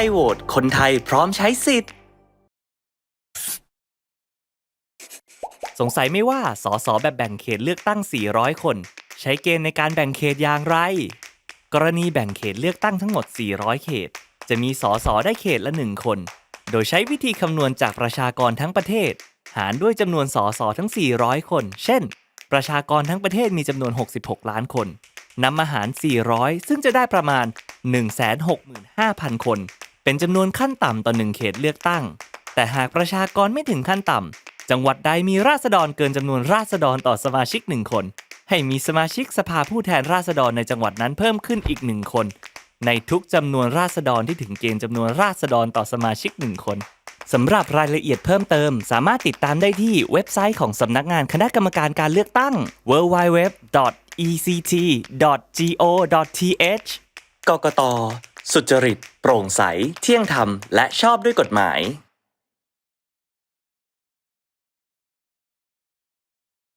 ทยโหวตคนไทยพร้อมใช้สิทธิ์ สงสัยไหม่ว่าสสแบบแบ่งเขตเลือกตั้ง 400 คน ใช้เกณฑ์ในการแบ่งเขตอย่างไร กรณีแบ่งเขตเลือกตั้งทั้งหมด 400 เขต จะมีสสได้เขตละ 1 คน โดยใช้วิธีคำนวณจากประชากรทั้งประเทศ หารด้วยจำนวนสสทั้ง 400 คน เช่น ประชากรทั้งประเทศมีจำนวน 66 ล้านคนนำมาหาร 400 ซึ่งจะได้ประมาณ 165,000 คน เป็นจำนวนขั้นต่ำต่อ1เขตเลือกตั้ง แต่หากประชากรไม่ถึงขั้นต่ำ จังหวัดใดมีราษฎรเกินจำนวนราษฎรต่อสมาชิก1คน ให้มีสมาชิกสภาผู้แทนราษฎรในจังหวัดนั้นเพิ่มขึ้นอีก1คน ในทุกจำนวนราษฎรที่ถึงเกณฑ์จำนวนราษฎรต่อสมาชิก1คนสำหรับรายละเอียดเพิ่มเติม สามารถติดตามได้ที่เว็บไซต์ของสำนักงานคณะกรรมการการเลือกตั้ง www.ect.go.th กกต สุจริต โปร่งใส เที่ยงธรรม และชอบด้วยกฎหมาย